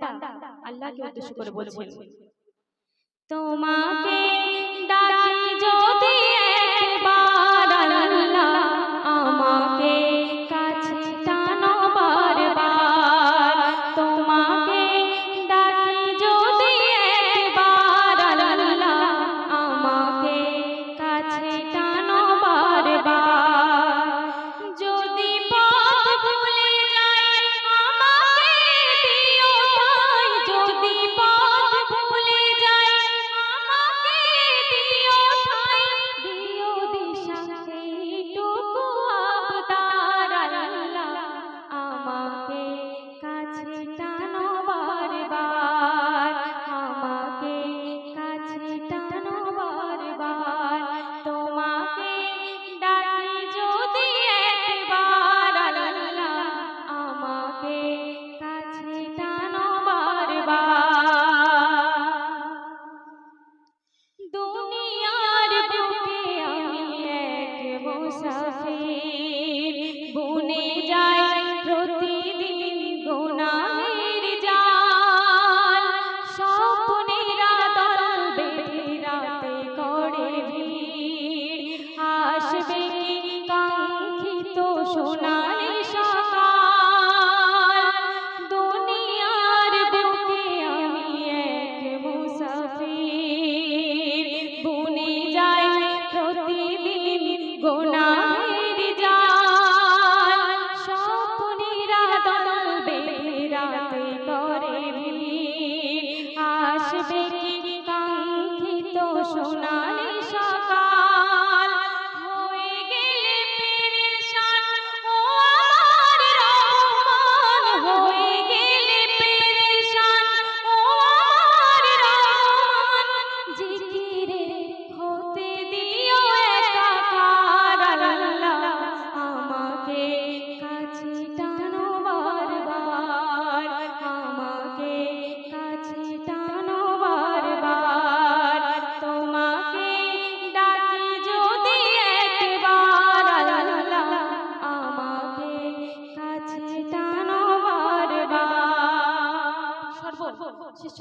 বান্দা আল্লাহকে উদ্দেশ্য করে বলছেন। তোমার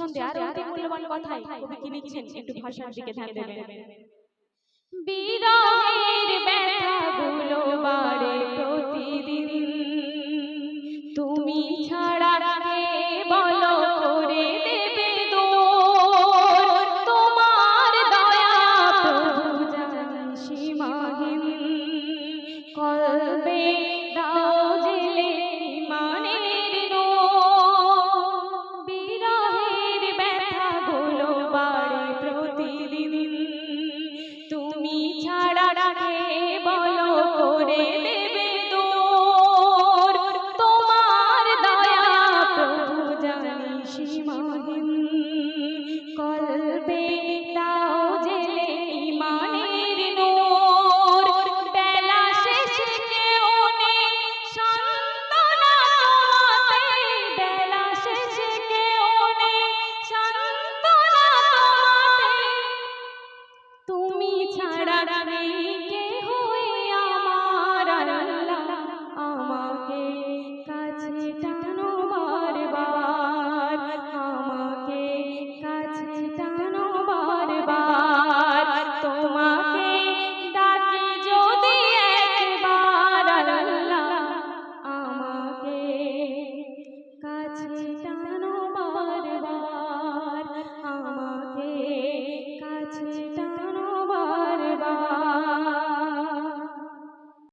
সন্ধ্যে আর অতি মূল্যবান কথাই কবি কি লিখছেন একটু ভাষার দিকে ধ্যান দেবেন। বিরহের ব্যথা বাড়ে